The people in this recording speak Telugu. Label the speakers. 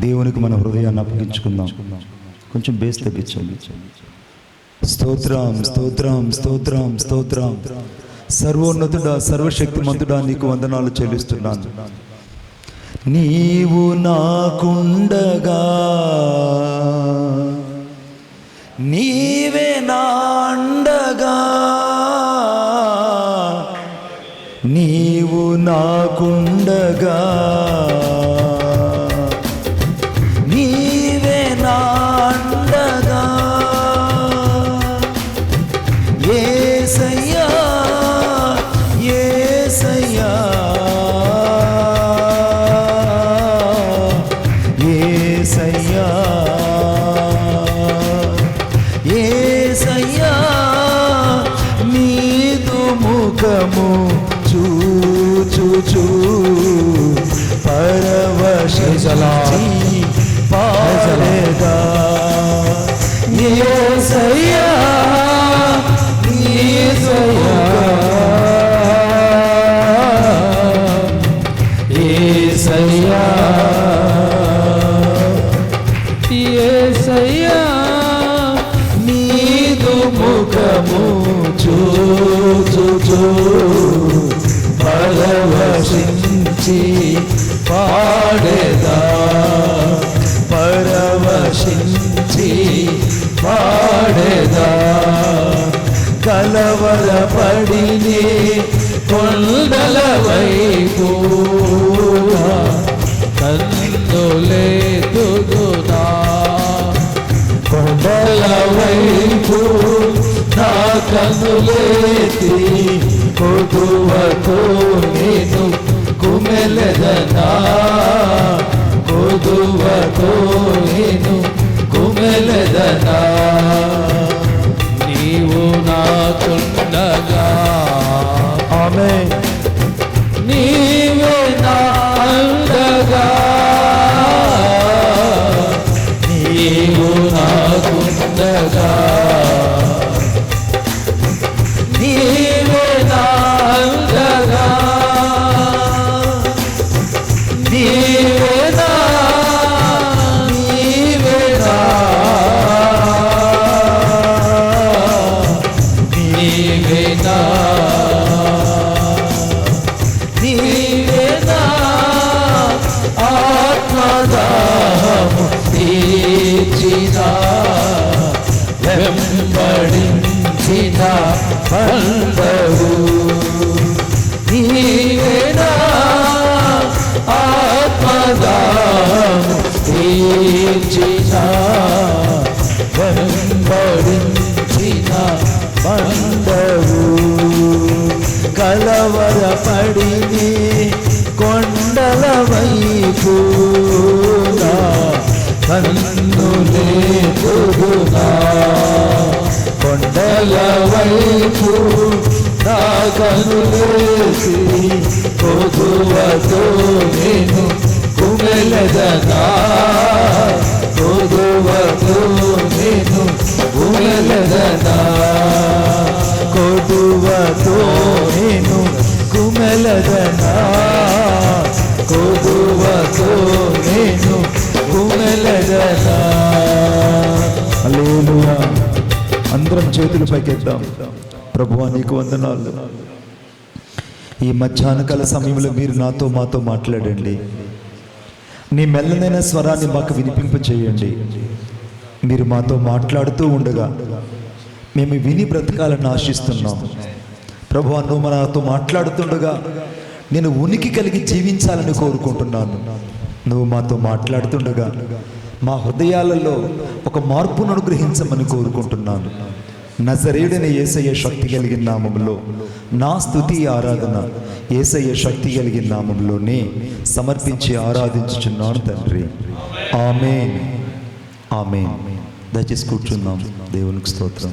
Speaker 1: దేవునికి మన హృదయాన్ని అప్పగించుకుందాం. కొంచెం బేస్ తగ్గించండి స్తోత్రం స్తోత్రం స్తోత్రం స్తోత్రం. సర్వోన్నతుడా సర్వశక్తిమంతుడా నీకు వందనాలు చెల్లిస్తున్నాను. నీవు నాకుండగా నీవే నాండగా నీవు నాకుండగా. ముఖము చూచుచూ పరవశలా పాడేదా ఏసయ్యా ఏసయ్యా.
Speaker 2: యేసయ్యా
Speaker 1: ముఖము చూచుచూ పరవశించి పాడేదా. పరవశించి పాడేదా. కలవరపడిని కొండల వైపు. కందులే నా కనులేతి కొదువతో నేను కుమెలదనా? కొదువతో నేను కుమెలదనా?
Speaker 2: నీవు నాకుండగా.
Speaker 1: ఆమె
Speaker 2: నీవే నా అండగా.
Speaker 1: నీవు నాకుండగా. నీవే నా ఆత్మదాహము తీర్చిన వెంబడించిన పండవు నీవే ఆత్మదాహము తీర్చిన వెంబడించిన పండవు కలవరపడిని కొండల వైపు కన్నులే తుగునా కొండల వైపు నా కనులేసి కొదువతో నేను కుమెలదనా. చేతులు పైకెత్తాం ప్రభువా నీకు వందనాలు. ఈ మధ్యాహ్నకాల సమయంలో మీరు నాతో మాతో మాట్లాడండి. నీ మెల్లనైన స్వరాన్ని మాకు వినిపింప చేయండి మీరు మాతో మాట్లాడుతూ ఉండగా మేము విని బ్రతకాలని ఆశిస్తున్నాం. ప్రభు నువ్వు మనతో మాట్లాడుతుండగా నేను ఉనికి కలిగి జీవించాలని కోరుకుంటున్నాను. నువ్వు మాతో మాట్లాడుతుండగా మా హృదయాలలో ఒక మార్పును అనుగ్రహించమని కోరుకుంటున్నాను. నజరేయుడైన ఏసయ్య శక్తి కలిగిన నామంలో నా స్థుతి ఆరాధన ఏసయ్య శక్తి కలిగిన నామంలోనే సమర్పించి ఆరాధించుచున్నాను తండ్రి. ఆమె ఆమె దయచేసి కూర్చున్నాం దేవునికి స్తోత్రం.